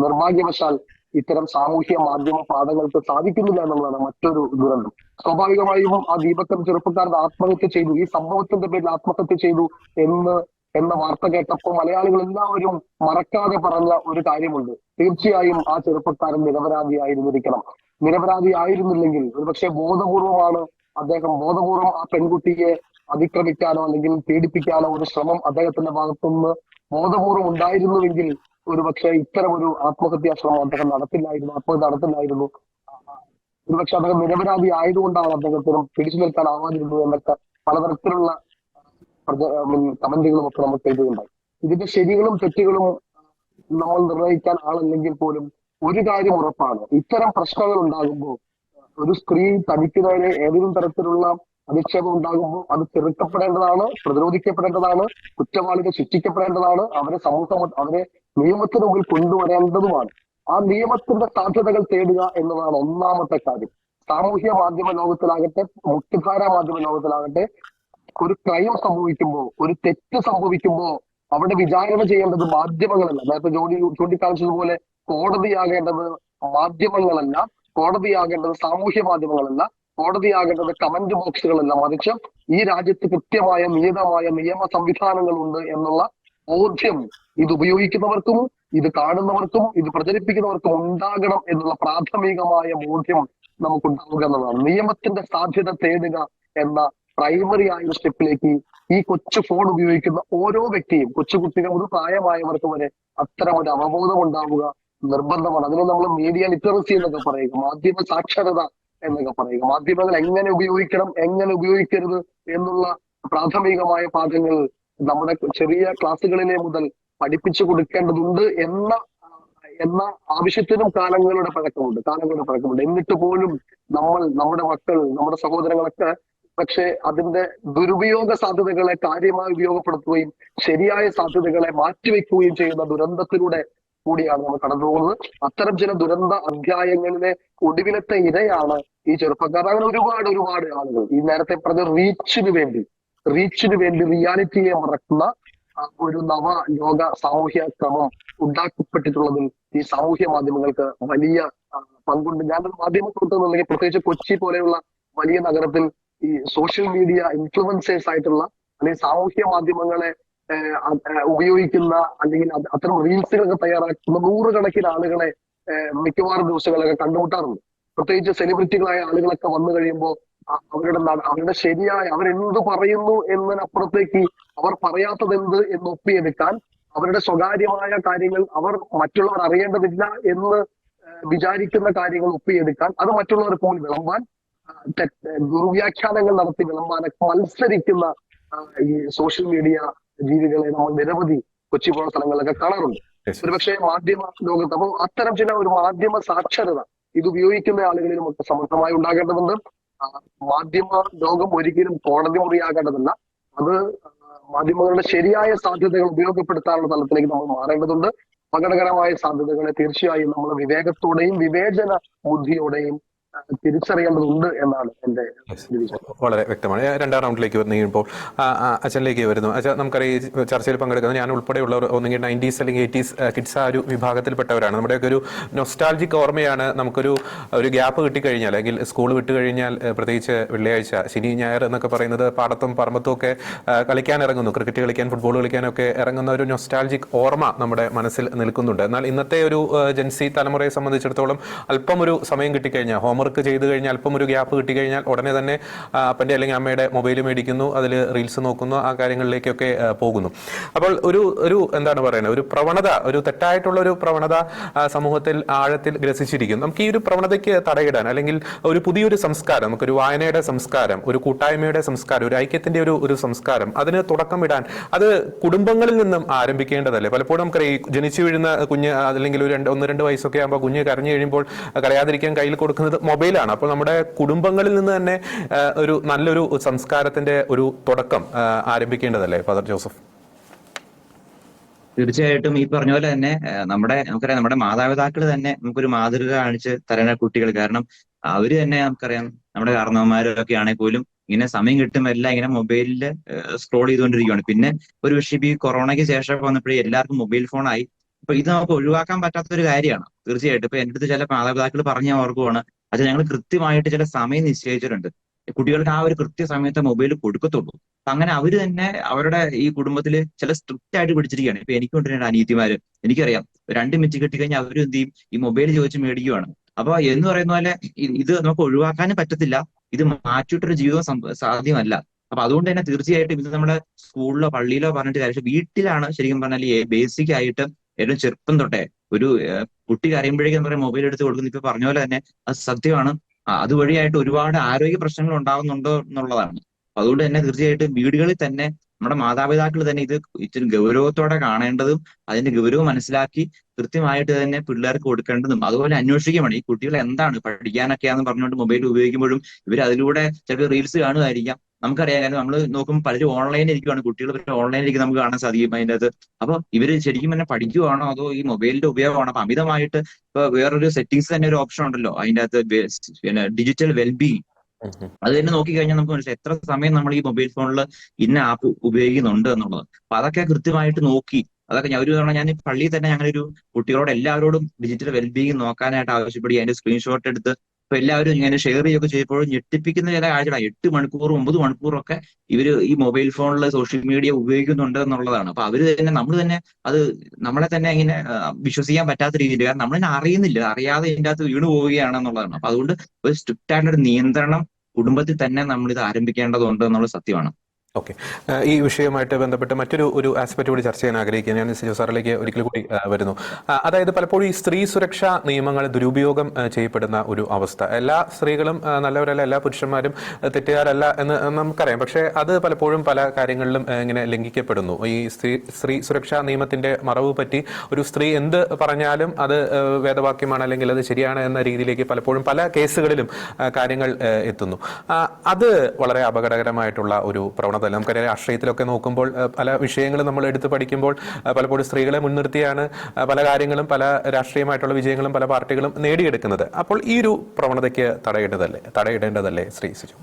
നിർഭാഗ്യവശാൽ ഇത്തരം സാമൂഹ്യ മാധ്യമ പാതകൾക്ക് സാധിക്കുന്നില്ല എന്നുള്ളതാണ് മറ്റൊരു ദുരന്തം. സ്വാഭാവികമായും ആ ദീപക്കൻ ചെറുപ്പക്കാരുടെ ആത്മഹത്യ ചെയ്തു. ഈ സംഭവത്തിന്റെ പേരിൽ ആത്മഹത്യ ചെയ്തു എന്ന് എന്ന വാർത്ത കേട്ടപ്പോൾ മലയാളികൾ എല്ലാവരും മറക്കാതെ പറഞ്ഞ ഒരു കാര്യമുണ്ട്. തീർച്ചയായും ആ ചെറുപ്പക്കാരൻ നിരപരാധിയായിരുന്നിരിക്കണം നിരപരാധി ആയിരുന്നില്ലെങ്കിൽ ഒരുപക്ഷെ ബോധപൂർവമാണ് അദ്ദേഹം ബോധപൂർവം ആ പെൺകുട്ടിയെ അതിക്രമിക്കാനോ അല്ലെങ്കിൽ പീഡിപ്പിക്കാനോ ഒരു ശ്രമം അദ്ദേഹത്തിന്റെ ഭാഗത്തുനിന്ന് ബോധപൂർവം ഉണ്ടായിരുന്നുവെങ്കിൽ ഒരുപക്ഷെ ഇത്തരം ഒരു ആത്മഹത്യാ ശ്രമം അദ്ദേഹം നടത്തില്ലായിരുന്നു ആത്മഹത്യ നടത്തില്ലായിരുന്നു. ഒരുപക്ഷെ അദ്ദേഹം നിരപരാധി ആയതുകൊണ്ടാണ് അദ്ദേഹത്തിനും പിടിച്ചു നിൽക്കാനാവാതിരുന്നത് എന്നൊക്കെ പലതരത്തിലുള്ള കമന്റുകളും ഒക്കെ നമ്മൾ എഴുതുകയുണ്ടായി ഇതിന്റെ ശരികളും തെറ്റുകളും നമ്മൾ നിർണയിക്കാൻ ആളല്ലെങ്കിൽ പോലും ഒരു കാര്യം ഉറപ്പാണ്. ഇത്തരം പ്രശ്നങ്ങൾ ഉണ്ടാകുമ്പോൾ ഒരു സ്ത്രീ തനിക്ക് നേരെ ഏതെങ്കിലും തരത്തിലുള്ള അധിക്ഷേപം ഉണ്ടാകുമ്പോൾ അത് ചെറുക്കപ്പെടേണ്ടതാണ് പ്രതിരോധിക്കപ്പെടേണ്ടതാണ് കുറ്റവാളികൾ ശിക്ഷിക്കപ്പെടേണ്ടതാണ് അവരെ സമൂഹം അവരെ നിയമത്തിന് മുകളിൽ കൊണ്ടുവരേണ്ടതുമാണ്. ആ നിയമത്തിന്റെ സാധ്യതകൾ തേടുക എന്നതാണ് ഒന്നാമത്തെ കാര്യം. സാമൂഹ്യ മാധ്യമ ലോകത്തിലാകട്ടെ മുഖ്യധാര മാധ്യമ ലോകത്തിലാകട്ടെ ഒരു ക്രൈം സംഭവിക്കുമ്പോൾ ഒരു തെറ്റ് സംഭവിക്കുമ്പോൾ അവിടെ വിചാരണ ചെയ്യേണ്ടത് മാധ്യമങ്ങളല്ല. നേരത്തെ ജോലി ചൂണ്ടിക്കാണിച്ചതുപോലെ കോടതിയാകേണ്ടത് മാധ്യമങ്ങളല്ല കോടതിയാകേണ്ടത് സാമൂഹ്യ മാധ്യമങ്ങളല്ല കോടതിയാകേണ്ടത് കമന്റ് ബോക്സുകളല്ല. മറിച്ച് ഈ രാജ്യത്ത് കൃത്യമായ നിയതമായ നിയമ സംവിധാനങ്ങളുണ്ട് എന്നുള്ള ബോധ്യം ഇത് ഉപയോഗിക്കുന്നവർക്കും ഇത് കാണുന്നവർക്കും ഇത് പ്രചരിപ്പിക്കുന്നവർക്കും ഉണ്ടാകണം എന്നുള്ള പ്രാഥമികമായ ബോധ്യം നമുക്കുണ്ടാവുക എന്നതാണ് നിയമത്തിന്റെ സാധ്യത തേടുക എന്ന പ്രൈമറി ആയ സ്റ്റെപ്പിലേക്ക് ഈ കൊച്ചു ഫോൺ ഉപയോഗിക്കുന്ന ഓരോ വ്യക്തിയും കൊച്ചുകുട്ടികൾ മുതൽ പ്രായമായവർക്ക് വരെ അത്തരം ഒരു അവബോധം ഉണ്ടാവുക നിർബന്ധമാണ്. അതിനെ നമ്മൾ മീഡിയ ലിറ്ററസി എന്നൊക്കെ പറയുക മാധ്യമ സാക്ഷരത എന്നൊക്കെ പറയുക. മാധ്യമങ്ങൾ എങ്ങനെ ഉപയോഗിക്കണം എങ്ങനെ ഉപയോഗിക്കരുത് എന്നുള്ള പ്രാഥമികമായ പാഠങ്ങൾ നമ്മുടെ ചെറിയ ക്ലാസ്സുകളിലെ മുതൽ പഠിപ്പിച്ചു കൊടുക്കേണ്ടതുണ്ട് എന്ന എന്ന ആവശ്യത്തിനും കാലങ്ങളുടെ പഴക്കമുണ്ട് കാലങ്ങളുടെ പഴക്കമുണ്ട്. എന്നിട്ട് പോലും നമ്മൾ നമ്മുടെ മക്കൾ നമ്മുടെ സഹോദരങ്ങളൊക്കെ പക്ഷെ അതിന്റെ ദുരുപയോഗ സാധ്യതകളെ കാര്യമായി ഉപയോഗപ്പെടുത്തുകയും ശരിയായ സാധ്യതകളെ മാറ്റിവെക്കുകയും ചെയ്യുന്ന ദുരന്തത്തിലൂടെ കൂടിയാണ് നമ്മൾ കടന്നു പോകുന്നത്. അത്തരം ചില ദുരന്ത അധ്യായങ്ങളിലെ ഒടുവിലത്തെ ഇരയാണ് ഈ ചെറുപ്പക്കാർ. അങ്ങനെ ഒരുപാട് ഒരുപാട് ആളുകൾ ഈ നേരത്തെ പറഞ്ഞ റീച്ചിന് വേണ്ടി റീച്ചിന് വേണ്ടി റിയാലിറ്റിയെ മറക്കുന്ന ഒരു നവ ലോക സാമൂഹ്യ ക്രമം ഉണ്ടാക്കപ്പെട്ടിട്ടുള്ളതിൽ ഈ സാമൂഹ്യ മാധ്യമങ്ങൾക്ക് വലിയ പങ്കുണ്ട്. ഞാൻ മാധ്യമ പ്രവർത്തകർ പ്രത്യേകിച്ച് കൊച്ചി പോലെയുള്ള വലിയ നഗരത്തിൽ ഈ സോഷ്യൽ മീഡിയ ഇൻഫ്ലുവൻസേഴ്സ് ആയിട്ടുള്ള അല്ലെങ്കിൽ സാമൂഹ്യ മാധ്യമങ്ങളെ ഉപയോഗിക്കുന്ന അല്ലെങ്കിൽ അത് അത്തരം റീൽസുകളൊക്കെ തയ്യാറാക്കുന്ന നൂറുകണക്കിന് ആളുകളെ മിക്കവാറും ദിവസങ്ങളൊക്കെ കണ്ടുമുട്ടാറുണ്ട്. പ്രത്യേകിച്ച് സെലിബ്രിറ്റികളായ ആളുകളൊക്കെ വന്നു കഴിയുമ്പോൾ അവരുടെ അവരുടെ ശരിയായ അവരെന്ത് പറയുന്നു എന്നതിനപ്പുറത്തേക്ക് അവർ പറയാത്തത് എന്ത് എന്ന് ഒപ്പിയെടുക്കാൻ അവരുടെ സ്വകാര്യമായ കാര്യങ്ങൾ അവർ മറ്റുള്ളവർ അറിയേണ്ടതില്ല എന്ന് വിചാരിക്കുന്ന കാര്യങ്ങൾ ഒപ്പിയെടുക്കാൻ അത് മറ്റുള്ളവർ പോൽ വിളമ്പാൻ ദുർവ്യാഖ്യാനങ്ങൾ നടത്തി വിളമ്പാനൊക്കെ മത്സരിക്കുന്ന ഈ സോഷ്യൽ മീഡിയ ജീവികളെ നമ്മൾ നിരവധി കൊച്ചി പോലുള്ള സ്ഥലങ്ങളിലൊക്കെ കാണാറുണ്ട്. ഒരുപക്ഷെ മാധ്യമ ലോകത്ത് അപ്പോൾ അത്തരം ചില ഒരു മാധ്യമ സാക്ഷരത ഇത് ഉപയോഗിക്കുന്ന ആളുകളിലും ഒക്കെ സമർത്ഥമായി ഉണ്ടാകേണ്ടതുണ്ട് മാധ്യമ ലോകം ഒരിക്കലും കോടതി മുറിയാകേണ്ടതല്ല അത് മാധ്യമങ്ങളുടെ ശരിയായ സാധ്യതകൾ ഉപയോഗപ്പെടുത്താനുള്ള തലത്തിലേക്ക് നമ്മൾ മാറേണ്ടതുണ്ട്. അപകടകരമായ സാധ്യതകളെ തീർച്ചയായും നമ്മൾ വിവേകത്തോടെയും വിവേചന ബുദ്ധിയോടെയും തിരിച്ചറിയേണ്ടതുണ്ട് എന്നാണ് എന്റെ വളരെ വ്യക്തമാണ്. രണ്ടാം റൗണ്ടിലേക്ക് വന്നു കഴിയുമ്പോൾ ആ, ആ, അച്ഛനിലേക്ക് വരുന്നു. അച്ഛൻ നമുക്കറിയാം ഈ ചർച്ചയിൽ പങ്കെടുക്കുന്നത് ഞാൻ ഉൾപ്പെടെയുള്ളവർ ഒന്നെങ്കിൽ നയന്റീസ് അല്ലെങ്കിൽ എയ്റ്റീസ് കിഡ്സ് ആ ഒരു വിഭാഗത്തിൽപ്പെട്ടവരാണ്. നമ്മുടെയൊക്കെ ഒരു നൊസ്റ്റാൾജിക് ഓർമ്മയാണ് നമുക്കൊരു ഒരു ഗ്യാപ്പ് കിട്ടിക്കഴിഞ്ഞാൽ അല്ലെങ്കിൽ സ്കൂൾ വിട്ട് കഴിഞ്ഞാൽ പ്രത്യേകിച്ച് വെള്ളിയാഴ്ച ശനി ഞായർ എന്നൊക്കെ പറയുന്നത് പാടത്തും പറമ്പത്തും ഒക്കെ കളിക്കാൻ ഇറങ്ങുന്നു. ക്രിക്കറ്റ് കളിക്കാൻ ഫുട്ബോൾ കളിക്കാനൊക്കെ ഇറങ്ങുന്ന ഒരു നൊസ്റ്റാൾജിക് ഓർമ്മ നമ്മുടെ മനസ്സിൽ നിൽക്കുന്നുണ്ട്. എന്നാൽ ഇന്നത്തെ ഒരു ജൻസി തലമുറയെ സംബന്ധിച്ചിടത്തോളം അല്പം ഒരു സമയം കിട്ടിക്കഴിഞ്ഞാൽ ഹോംവർക്ക് ചെയ്ത് കഴിഞ്ഞാൽ അല്പം ഒരു ഗ്യാപ്പ് കിട്ടി കഴിഞ്ഞാൽ ഉടനെ തന്നെ അപ്പന്റെ അല്ലെങ്കിൽ അമ്മയുടെ മൊബൈൽ മേടിക്കുന്നു അതിൽ റീൽസ് നോക്കുന്നു ആ കാര്യങ്ങളിലേക്കൊക്കെ പോകുന്നു. അപ്പോൾ ഒരു ഒരു എന്താണ് പറയുന്നത്? ഒരു പ്രവണത ഒരു തെറ്റായിട്ടുള്ള ഒരു പ്രവണത സമൂഹത്തിൽ ആഴത്തിൽ ഗ്രസിച്ചിരിക്കുന്നു. നമുക്ക് ഈ ഒരു പ്രവണതയ്ക്ക് തടയിടാൻ അല്ലെങ്കിൽ ഒരു പുതിയൊരു സംസ്കാരം നമുക്കൊരു വായനയുടെ സംസ്കാരം ഒരു കൂട്ടായ്മയുടെ സംസ്കാരം ഒരു ഐക്യത്തിന്റെ ഒരു ഒരു സംസ്കാരം അതിന് തുടക്കമിടാൻ അത് കുടുംബങ്ങളിൽ നിന്നും ആരംഭിക്കേണ്ടതല്ലേ? പലപ്പോഴും നമുക്കറിയാം ഈ ജനിച്ചു വീഴുന്ന കുഞ്ഞ് അല്ലെങ്കിൽ ഒരു രണ്ട് ഒന്ന് രണ്ട് വയസ്സൊക്കെ ആകുമ്പോൾ കുഞ്ഞ് കരഞ്ഞു കഴിയുമ്പോൾ കരയാതിരിക്കാൻ കയ്യിൽ കൊടുക്കുന്നത് മൊബൈലാണ്. അപ്പോൾ നമ്മുടെ കുടുംബങ്ങളിൽ നിന്ന് തന്നെ ഒരു നല്ലൊരു സംസ്കാരത്തിന്റെ ഒരു തുടക്കം ആരംഭിക്കേണ്ടതല്ലേ ഫാദർ ജോസഫ്? തീർച്ചയായിട്ടും ഈ പറഞ്ഞ പോലെ തന്നെ നമ്മുടെ നമുക്കറിയാം നമ്മുടെ മാതാപിതാക്കൾ തന്നെ നമുക്കൊരു മാതൃക കാണിച്ച് തരണ കുട്ടികൾ. കാരണം അവർ തന്നെ നമുക്കറിയാം നമ്മുടെ കാരണവന്മാരൊക്കെ ആണെങ്കിൽ പോലും ഇങ്ങനെ സമയം കിട്ടുമ്പോൾ എല്ലാം ഇങ്ങനെ മൊബൈലിൽ സ്ക്രോൾ ചെയ്തുകൊണ്ടിരിക്കുകയാണ് പിന്നെ ഒരു ഇപ്പൊ ഈ കൊറോണയ്ക്ക് ശേഷം വന്നപ്പോഴേ എല്ലാവർക്കും മൊബൈൽ ഫോണായി. അപ്പൊ ഇത് നമുക്ക് ഒഴിവാക്കാൻ പറ്റാത്ത ഒരു കാര്യമാണ്. തീർച്ചയായിട്ടും. ഇപ്പൊ എന്റെ അടുത്ത് ചില മാതാപിതാക്കൾ പറഞ്ഞ ഓർക്കുവാണ് അത് ഞങ്ങൾ കൃത്യമായിട്ട് ചില സമയം നിശ്ചയിച്ചിട്ടുണ്ട്. കുട്ടികൾക്ക് ആ ഒരു കൃത്യ സമയത്ത് മൊബൈൽ കൊടുക്കത്തുള്ളൂ അങ്ങനെ അവർ തന്നെ അവരുടെ ഈ കുടുംബത്തിൽ ചില സ്ട്രിക്റ്റ് ആയിട്ട് പിടിച്ചിരിക്കുകയാണ്. ഇപ്പൊ എനിക്കുണ്ട് രണ്ട് അനിയത്തിമാര്. എനിക്കറിയാം. രണ്ട് മിനിറ്റ് കിട്ടിക്കഴിഞ്ഞാൽ അവരും എന്ത് ചെയ്യും? ഈ മൊബൈൽ ചോദിച്ച് മേടിക്കുകയാണ് അപ്പൊ എന്ന് പറയുന്ന പോലെ ഇത് നമുക്ക് ഒഴിവാക്കാനും പറ്റത്തില്ല. ഇത് മാറ്റിയിട്ടൊരു ജീവിതം സാധ്യമല്ല. അപ്പൊ അതുകൊണ്ട് തന്നെ തീർച്ചയായിട്ടും ഇത് നമ്മുടെ സ്കൂളിലോ പള്ളിയിലോ പറഞ്ഞിട്ട് കാര്യം വീട്ടിലാണ് ശരിക്കും പറഞ്ഞാൽ ബേസിക് ആയിട്ട് ഏറ്റവും ചെറുപ്പം തൊട്ടേ ഒരു കുട്ടി കരയുമ്പോഴേക്കും പറയാം മൊബൈൽ എടുത്ത് കൊടുക്കുന്നു. ഇപ്പൊ പറഞ്ഞ പോലെ തന്നെ അത് സത്യമാണ്. അതുവഴിയായിട്ട് ഒരുപാട് ആരോഗ്യ പ്രശ്നങ്ങൾ ഉണ്ടാകുന്നുണ്ടോ എന്നുള്ളതാണ്. അതുകൊണ്ട് തന്നെ തീർച്ചയായിട്ടും വീടുകളിൽ തന്നെ നമ്മുടെ മാതാപിതാക്കൾ തന്നെ ഇത് ഇച്ചിരി ഗൗരവത്തോടെ കാണേണ്ടതും അതിന്റെ ഗൗരവം മനസ്സിലാക്കി കൃത്യമായിട്ട് തന്നെ പിള്ളേർക്ക് കൊടുക്കേണ്ടതും അതുപോലെ അന്വേഷിക്കുകയാണ് ഈ കുട്ടികൾ എന്താണ് പഠിക്കാനൊക്കെയാന്ന് പറഞ്ഞുകൊണ്ട് മൊബൈൽ ഉപയോഗിക്കുമ്പോഴും ഇവർ അതിലൂടെ ചിലപ്പോൾ റീൽസ് കാണുമായിരിക്കാം. നമുക്കറിയാം കാരണം നമ്മൾ നോക്കുമ്പോൾ പലരും ഓൺലൈനിൽ ഇരിക്കുവാണ്. കുട്ടികൾ ഓൺലൈനിലേക്ക് നമുക്ക് കാണാൻ സാധിക്കും അതിന്റെ അത് അപ്പൊ ഇവർ ശരിക്കും തന്നെ പഠിക്കുവാണോ അതോ ഈ മൊബൈലിന്റെ ഉപയോഗമാണോ? അപ്പൊ അമിതമായിട്ട് ഇപ്പൊ വേറൊരു സെറ്റിങ്സ് തന്നെ ഒരു ഓപ്ഷൻ ഉണ്ടല്ലോ. അതിന്റെ അകത്ത് പിന്നെ ഡിജിറ്റൽ വെൽബീങ് അത് തന്നെ നോക്കിക്കഴിഞ്ഞാൽ നമുക്ക് മനസ്സിലായി എത്ര സമയം നമ്മൾ ഈ മൊബൈൽ ഫോണിൽ ഇന്ന ആപ്പ് ഉപയോഗിക്കുന്നുണ്ട് എന്നുള്ളത്. അപ്പൊ അതൊക്കെ കൃത്യമായിട്ട് നോക്കി അതൊക്കെ ഞാൻ ഒരു തവണ ഞാൻ പള്ളിയിൽ തന്നെ ഒരു കുട്ടികളോട് എല്ലാവരോടും ഡിജിറ്റൽ വെൽബീങ് നോക്കാനായിട്ട് ആവശ്യപ്പെടുകയും അതിന്റെ സ്ക്രീൻഷോട്ട് എടുത്ത് ഇപ്പൊ എല്ലാവരും ഇങ്ങനെ ഷെയർ ചെയ്യുകയൊക്കെ ചെയ്തപ്പോൾ ഞെട്ടിപ്പിക്കുന്ന ചില കാഴ്ചകളാണ് എട്ട് മണിക്കൂറും ഒമ്പത് മണിക്കൂറും ഒക്കെ ഇവർ ഈ മൊബൈൽ ഫോണിൽ സോഷ്യൽ മീഡിയ ഉപയോഗിക്കുന്നുണ്ട് എന്നുള്ളതാണ്. അപ്പൊ അവർ തന്നെ നമ്മൾ തന്നെ അത് നമ്മളെ തന്നെ ഇങ്ങനെ വിശ്വസിക്കാൻ പറ്റാത്ത രീതിയിൽ കാരണം നമ്മൾ തന്നെ അറിയുന്നില്ല അറിയാതെ ഇതിന്റെ അകത്ത് വീണു പോവുകയാണെന്നുള്ളതാണ് അപ്പൊ അതുകൊണ്ട് ഒരു സ്ട്രിക്റ്റ് ആയിട്ടുള്ള നിയന്ത്രണം കുടുംബത്തിൽ തന്നെ നമ്മൾ ഇത് ആരംഭിക്കേണ്ടതുണ്ട് എന്നുള്ള സത്യമാണ്. ഓക്കെ ഈ വിഷയവുമായിട്ട് ബന്ധപ്പെട്ട് മറ്റൊരു ഒരു ആസ്പെക്ട് കൂടി ചർച്ച ചെയ്യാൻ ആഗ്രഹിക്കുക ഞാൻ സിജോ സാറിലേക്ക് ഒരിക്കൽ കൂടി വരുന്നു. അതായത് പലപ്പോഴും ഈ സ്ത്രീ സുരക്ഷാ നിയമങ്ങൾ ദുരുപയോഗം ചെയ്യപ്പെടുന്ന ഒരു അവസ്ഥ. എല്ലാ സ്ത്രീകളും നല്ലവരല്ല എല്ലാ പുരുഷന്മാരും തെറ്റുകാരല്ല എന്ന് നമുക്കറിയാം. പക്ഷേ അത് പലപ്പോഴും പല കാര്യങ്ങളിലും ഇങ്ങനെ ലംഘിക്കപ്പെടുന്നു. ഈ സ്ത്രീ സ്ത്രീ സുരക്ഷാ നിയമത്തിന്റെ മറവ് പറ്റി ഒരു സ്ത്രീ എന്ത് പറഞ്ഞാലും അത് വേദവാക്യമാണ് അല്ലെങ്കിൽ അത് ശരിയാണ് എന്ന രീതിയിലേക്ക് പലപ്പോഴും പല കേസുകളിലും കാര്യങ്ങൾ എത്തുന്നു. അത് വളരെ അപകടകരമായിട്ടുള്ള ഒരു പ്രവണത നമുക്കറിയാം രാഷ്ട്രീയത്തിലൊക്കെ നോക്കുമ്പോൾ പല വിഷയങ്ങളും നമ്മൾ എടുത്ത് പഠിക്കുമ്പോൾ പലപ്പോഴും സ്ത്രീകളെ മുൻനിർത്തിയാണ് പല കാര്യങ്ങളും പല രാഷ്ട്രീയമായിട്ടുള്ള വിജയങ്ങളും പല പാർട്ടികളും നേടിയെടുക്കുന്നത്. അപ്പോൾ ഈ ഒരു പ്രവണതയ്ക്ക് തടയിടേണ്ടതല്ലേ തടയിടേണ്ടതല്ലേ ശ്രീ സിജു?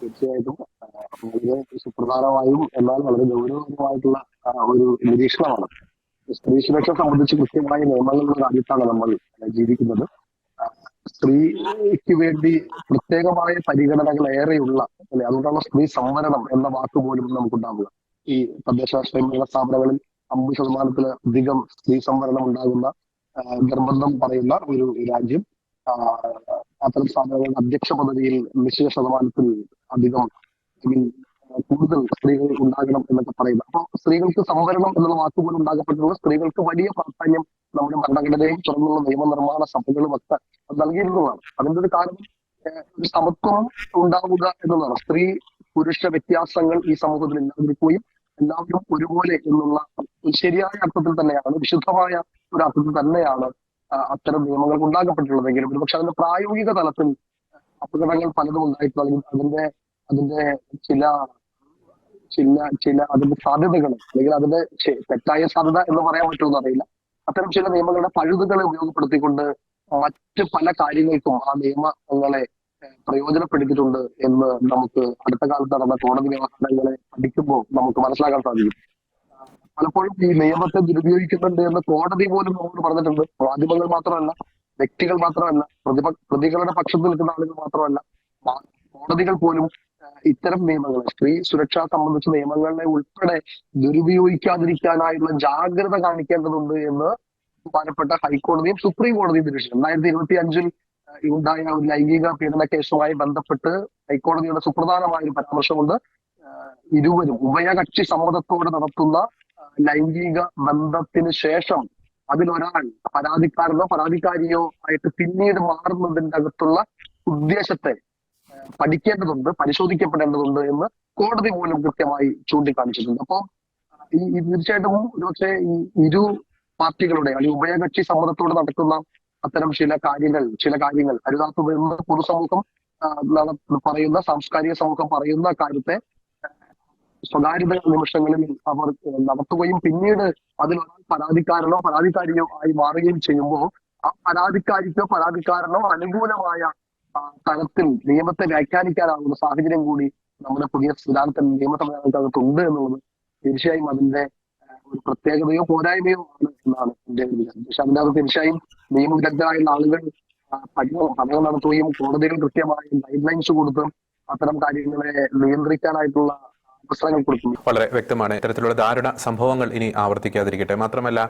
തീർച്ചയായിട്ടും. സുപ്രധാനമായും എന്നാൽ വളരെ ഗൗരവമായിട്ടുള്ള ഒരു നിരീക്ഷണമാണ്. സ്ത്രീ സുരക്ഷ സംബന്ധിച്ച് കൃത്യമായ നിയമങ്ങളുള്ള രാജ്യത്താണ് നമ്മൾ ജീവിക്കുന്നത്. സ്ത്രീക്ക് വേണ്ടി പ്രത്യേകമായ പരിഗണനകൾ ഏറെയുള്ള അല്ലെ? അതുകൊണ്ടാണ് സ്ത്രീ സംവരണം എന്ന വാക്ക് പോലും നമുക്കുണ്ടാവുക. ഈ തദ്ദേശ സ്വയംഭരണ സ്ഥാപനങ്ങളിൽ അമ്പത് ശതമാനത്തിൽ അധികം സ്ത്രീ സംവരണം ഉണ്ടാകുന്ന നിർബന്ധം പറയുന്ന ഒരു രാജ്യം അത്തരം സ്ഥാപനങ്ങളുടെ അധ്യക്ഷ പദവിയിൽ നിശ്ചിത ശതമാനത്തിൽ അധികം അല്ലെങ്കിൽ കൂടുതൽ സ്ത്രീകൾ ഉണ്ടാകണം എന്നൊക്കെ പറയുന്നത്. അപ്പോൾ സ്ത്രീകൾക്ക് സംവരണം എന്നുള്ള വാക്കുപോലും ഉണ്ടാകപ്പെട്ടിട്ടുള്ള സ്ത്രീകൾക്ക് വലിയ പ്രാധാന്യം നമ്മുടെ ഭരണഘടനയും തുറന്നുള്ള നിയമനിർമ്മാണ സഭകളും ഒക്കെ നൽകിയിരുന്നതാണ് അതിന്റെ ഒരു കാരണം ഒരു സമത്വം ഉണ്ടാവുക എന്നുള്ളതാണ്. സ്ത്രീ പുരുഷ വ്യത്യാസങ്ങൾ ഈ സമൂഹത്തിൽ ഇല്ലാതിരിക്കുകയും എല്ലാവരും ഒരുപോലെ എന്നുള്ള ശരിയായ അർത്ഥത്തിൽ തന്നെയാണ് വിശുദ്ധമായ ഒരു അർത്ഥത്തിൽ തന്നെയാണ് അത്തരം നിയമങ്ങൾ ഉണ്ടാക്കപ്പെട്ടിട്ടുള്ളതെങ്കിലും ഒരുപക്ഷെ അതിന്റെ പ്രായോഗിക തലത്തിൽ അപകടങ്ങൾ പലതും ഉണ്ടായിട്ടുള്ള അല്ലെങ്കിൽ അതിന്റെ അതിന്റെ ചില ചില ചില അതിന്റെ സാധ്യതകൾ അല്ലെങ്കിൽ അതിന്റെ തെറ്റായ സാധ്യത എന്ന് പറയാൻ പറ്റുമെന്ന് അറിയില്ല. അത്തരം ചില നിയമങ്ങളുടെ പഴുതുകളെ ഉപയോഗപ്പെടുത്തിക്കൊണ്ട് മറ്റ് പല കാര്യങ്ങൾക്കും ആ നിയമങ്ങളെ പ്രയോജനപ്പെടുത്തിയിട്ടുണ്ട് എന്ന് നമുക്ക് അടുത്ത കാലത്ത് നടന്ന കോടതി വ്യവഹാരങ്ങളെ പഠിക്കുമ്പോൾ നമുക്ക് മനസ്സിലാക്കാൻ സാധിക്കും. പലപ്പോഴും ഈ നിയമത്തെ ദുരുപയോഗിക്കുന്നുണ്ട് എന്ന് കോടതി പോലും നമ്മളോട് പറഞ്ഞിട്ടുണ്ട്. മാധ്യമങ്ങൾ മാത്രമല്ല വ്യക്തികൾ മാത്രമല്ല പ്രതിപ പ്രതികളുടെ പക്ഷത്ത് നിൽക്കുന്ന ആളുകൾ മാത്രമല്ല കോടതികൾ പോലും ഇത്തരം നിയമങ്ങൾ സ്ത്രീ സുരക്ഷ സംബന്ധിച്ച നിയമങ്ങളെ ഉൾപ്പെടെ ദുരുപയോഗിക്കാതിരിക്കാനായുള്ള ജാഗ്രത കാണിക്കേണ്ടതുണ്ട് എന്ന് ബഹുമാനപ്പെട്ട ഹൈക്കോടതിയും സുപ്രീം കോടതിയും നിരീക്ഷിച്ചു. രണ്ടായിരത്തി ഇരുപത്തി അഞ്ചിൽ ഉണ്ടായ ഒരു ലൈംഗിക പീഡന കേസുമായി ബന്ധപ്പെട്ട് ഹൈക്കോടതിയുടെ സുപ്രധാനമായ ഒരു പരാമർശമുണ്ട്. ഇരുവരും ഉഭയകക്ഷി സമ്മതത്തോടെ നടത്തുന്ന ലൈംഗിക ബന്ധത്തിന് ശേഷം അതിലൊരാൾ പരാതിക്കാരനോ പരാതിക്കാരിയോ ആയിട്ട് പിന്നീട് മാറുന്നതിന്റെ അകത്തുള്ള ഉദ്ദേശത്തെ പഠിക്കേണ്ടതുണ്ട് പരിശോധിക്കപ്പെടേണ്ടതുണ്ട് എന്ന് കോടതി പോലും കൃത്യമായി ചൂണ്ടിക്കാണിച്ചിട്ടുണ്ട്. അപ്പോൾ ഈ തീർച്ചയായിട്ടും ഒരുപക്ഷെ ഈ ഇരു പാർട്ടികളുടെ അല്ലെങ്കിൽ ഉഭയകക്ഷി സമ്മതത്തോടെ നടക്കുന്ന അത്തരം ചില കാര്യങ്ങൾ ചില കാര്യങ്ങൾ അരുതാത്തതെന്ന് പൊതുസമൂഹം പറയുന്ന സാംസ്കാരിക സമൂഹം പറയുന്ന കാര്യത്തെ സ്വകാര്യത നിമിഷങ്ങളിൽ അവർ നടത്തുകയും പിന്നീട് അതിൽ പരാതിക്കാരനോ പരാതിക്കാരിയോ ആയി മാറുകയും ചെയ്യുമ്പോൾ ആ പരാതിക്കാരിക്കോ പരാതിക്കാരനോ അനുകൂലമായ തലത്തിൽ നിയമത്തെ വ്യാഖ്യാനിക്കാനാകുന്ന സാഹചര്യം കൂടി നമ്മുടെ പുതിയ സിദ്ധാന്തം നിയമ സംവിധാനത്തിനകത്തുണ്ട് എന്നുള്ളത് തീർച്ചയായും അതിന്റെ ഒരു പ്രത്യേകതയോ പോരായ്മയോ ആണ് എന്നാണ് എന്റെ ഒരു വിചാരം. പക്ഷെ അതിനകത്ത് തീർച്ചയായും നിയമവിദഗ്ധരായുള്ള ആളുകൾ പഠനം പഠനം നടത്തുകയും കോടതികൾ കൃത്യമായി ഗൈഡ് ലൈൻസ് കൊടുത്തും അത്തരം കാര്യങ്ങളെ നിയന്ത്രിക്കാനായിട്ടുള്ള അവസരങ്ങൾ കൊടുക്കുന്നു. വളരെ വ്യക്തമാണ്. ഇത്തരത്തിലുള്ള ദാരുണ സംഭവങ്ങൾ ഇനി ആവർത്തിക്കാതിരിക്കട്ടെ. മാത്രമല്ല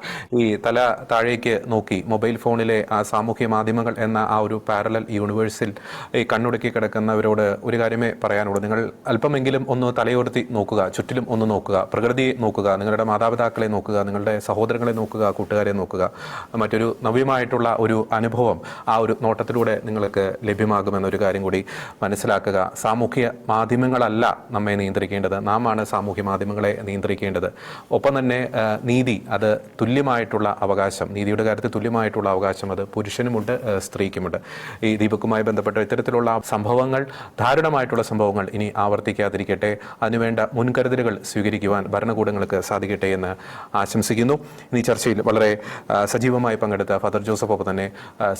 ഈ തല താഴേക്ക് നോക്കി മൊബൈൽ ഫോണിലെ ആ സാമൂഹ്യ മാധ്യമങ്ങൾ എന്ന ആ ഒരു പാരലൽ യൂണിവേഴ്സിൽ ഈ കണ്ണുടക്കി കിടക്കുന്നവരോട് ഒരു കാര്യമേ പറയാനുള്ളൂ. നിങ്ങൾ അല്പമെങ്കിലും ഒന്ന് തലയോർത്തി നോക്കുക ചുറ്റിലും ഒന്ന് നോക്കുക പ്രകൃതിയെ നോക്കുക നിങ്ങളുടെ മാതാപിതാക്കളെ നോക്കുക നിങ്ങളുടെ സഹോദരങ്ങളെ നോക്കുക കൂട്ടുകാരെ നോക്കുക. മറ്റൊരു നവ്യമായിട്ടുള്ള ഒരു അനുഭവം ആ ഒരു നോട്ടത്തിലൂടെ നിങ്ങൾക്ക് ലഭ്യമാകുമെന്നൊരു കാര്യം കൂടി മനസ്സിലാക്കുക. സാമൂഹ്യ മാധ്യമങ്ങളല്ല നമ്മെ നിയന്ത്രിക്കേണ്ടത്. നാം ആണ് സാമൂഹ്യ മാധ്യമങ്ങളെ നിയന്ത്രിക്കേണ്ടത്. ഒപ്പം തന്നെ നീതി അത് തുല്യമായിട്ടുള്ള അവകാശം നീതിയുടെ കാര്യത്തിൽ തുല്യമായിട്ടുള്ള അവകാശം അത് പുരുഷനുമുണ്ട് സ്ത്രീക്കുമുണ്ട്. ഈ ദീപക്കുമായി ബന്ധപ്പെട്ട ഇത്തരത്തിലുള്ള സംഭവങ്ങൾ ധാരണമായിട്ടുള്ള സംഭവങ്ങൾ ഇനി ആവർത്തിക്കാതിരിക്കട്ടെ. അതിനുവേണ്ട മുൻകരുതലുകൾ സ്വീകരിക്കുവാൻ ഭരണകൂടങ്ങൾക്ക് സാധിക്കട്ടെ എന്ന് ആശംസിക്കുന്നു. ഇനി ചർച്ചയിൽ വളരെ സജീവമായി പങ്കെടുത്ത ഫാദർ ജോസഫ് ഒപ്പം തന്നെ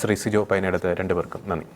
ശ്രീ സിജോ പൈനടുത്ത് രണ്ടുപേർക്കും നന്ദി.